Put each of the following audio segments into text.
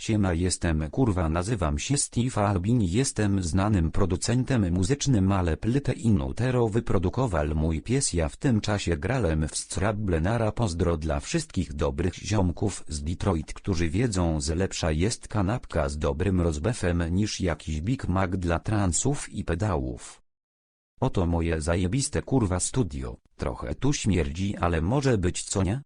Siema jestem kurwa nazywam się Steve Albin jestem znanym producentem muzycznym ale plytę Inutero wyprodukował mój pies ja w tym czasie grałem w Scrabble nara pozdro dla wszystkich dobrych ziomków z Detroit którzy wiedzą że lepsza jest kanapka z dobrym rozbefem niż jakiś Big Mac dla transów i pedałów. Oto moje zajebiste kurwa studio, trochę tu śmierdzi ale może być co nie?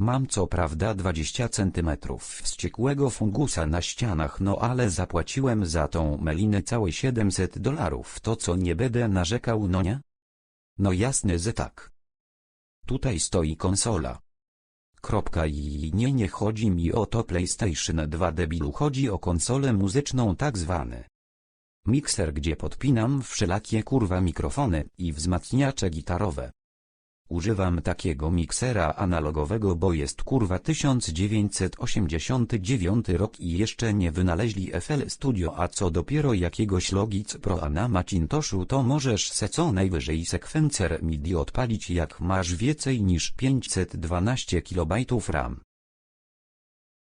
Mam co prawda 20 centymetrów wściekłego fungusa na ścianach no ale zapłaciłem za tą melinę całe 700 dolarów to co nie będę narzekał no nie? No jasne że tak. Tutaj stoi konsola. Kropka i nie nie chodzi mi o to PlayStation 2 debilu chodzi o konsolę muzyczną tak zwany. Mikser gdzie podpinam wszelakie kurwa mikrofony i wzmacniacze gitarowe. Używam takiego miksera analogowego bo jest kurwa 1989 rok i jeszcze nie wynaleźli FL Studio a co dopiero jakiegoś Logic Pro a na Macintoshu to możesz se co najwyżej sekwencer MIDI odpalić jak masz więcej niż 512 KB RAM.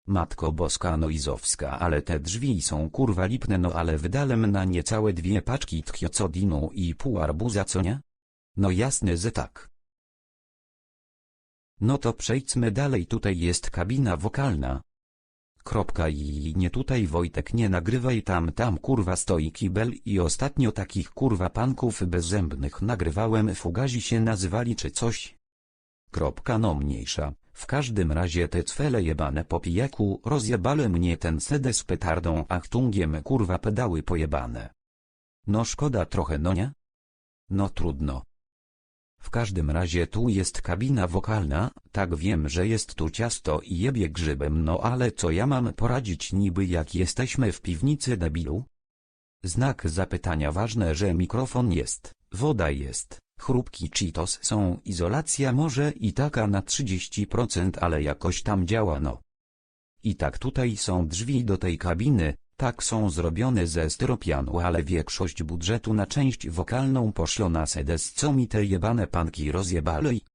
Matko boska noizowska ale te drzwi są kurwa lipne no ale wydalem na niecałe dwie paczki tchiocodinu i pół arbuza co nie? No jasne że tak. No to przejdźmy dalej tutaj jest kabina wokalna. Kropka i nie tutaj Wojtek nie nagrywaj tam tam kurwa stoi kibel i ostatnio takich kurwa panków bezzębnych nagrywałem fugazi się nazywali czy coś. Kropka no mniejsza, w każdym razie te cwele jebane po pijaku rozjebale mnie ten CD z petardą achtungiem kurwa pedały pojebane. No szkoda trochę no nie? No trudno. W każdym razie tu jest kabina wokalna, tak wiem że jest tu ciasto i jebie grzybem no ale co ja mam poradzić niby jak jesteśmy w piwnicy debilu? Znak zapytania ważne że mikrofon jest, woda jest, chrupki Cheetos są izolacja może i taka na 30% ale jakoś tam działa no. I tak tutaj są drzwi do tej kabiny, tak są zrobione ze styropianu ale większość budżetu na część wokalną poszło na sedes co mi te jebane panki rozjebali,